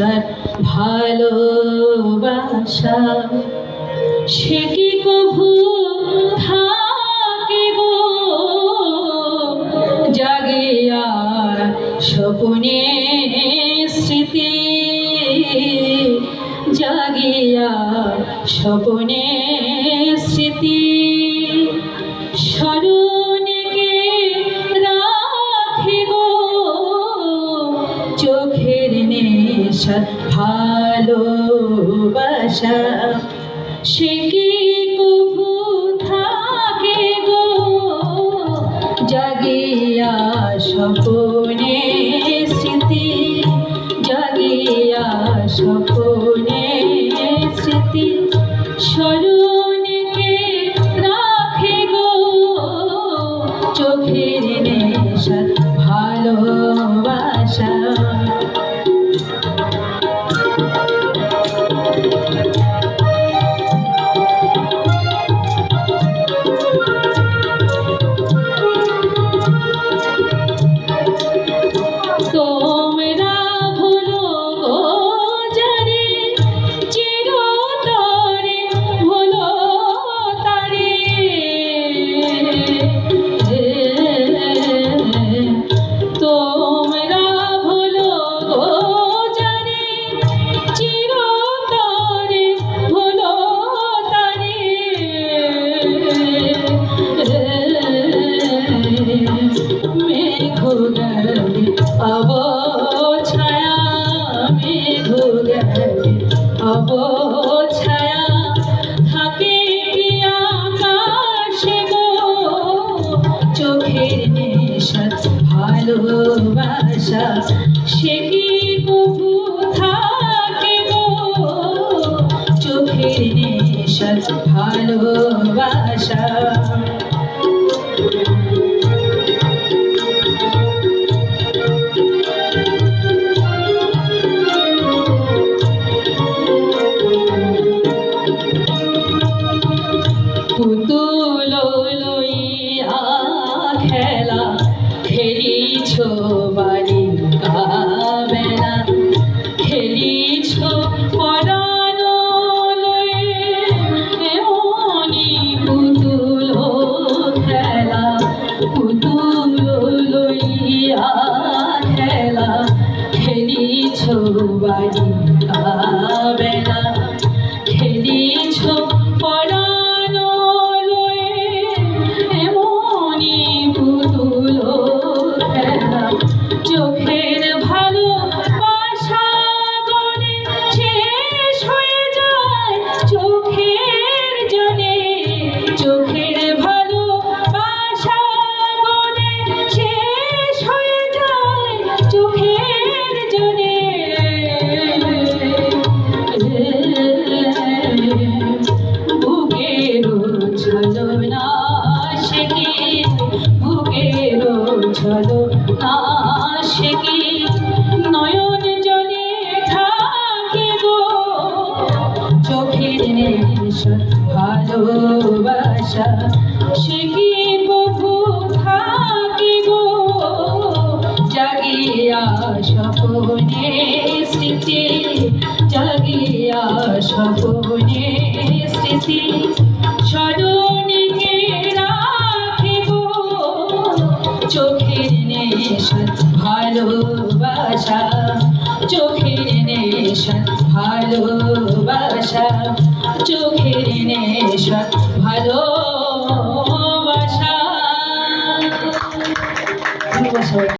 যার ভালোবাসা। সে কি কভু থাকে গো? জাগে আর স্বপনে স্মৃতি। জাগিয়া স্বপনে স্মৃতি। নেশা ভালোবাসা। সে কি কভু থাকে গো? জাগিয়া স্বপনে স্মৃতি, জাগিয়া স্বপনে স্মৃতি। স্মরণকে রাখে গো? চোখের অব ছায়া মেঘ অব ছায়া থাকে কি আকাশে গো? চোখের নেশা ভালোবাসা সে কি Abela ভালোবাসা সে কি কভু থাকে গো? জাগিয়া স্বপনে স্মৃতি জাগিয়া সপনে স্মৃতি। চোখের নেশা ভালোবাসা। চোখের নেশা ভালোবাসা। চোখের নেশা ভালোবাসা। ধন্যবাদ সবাইকে।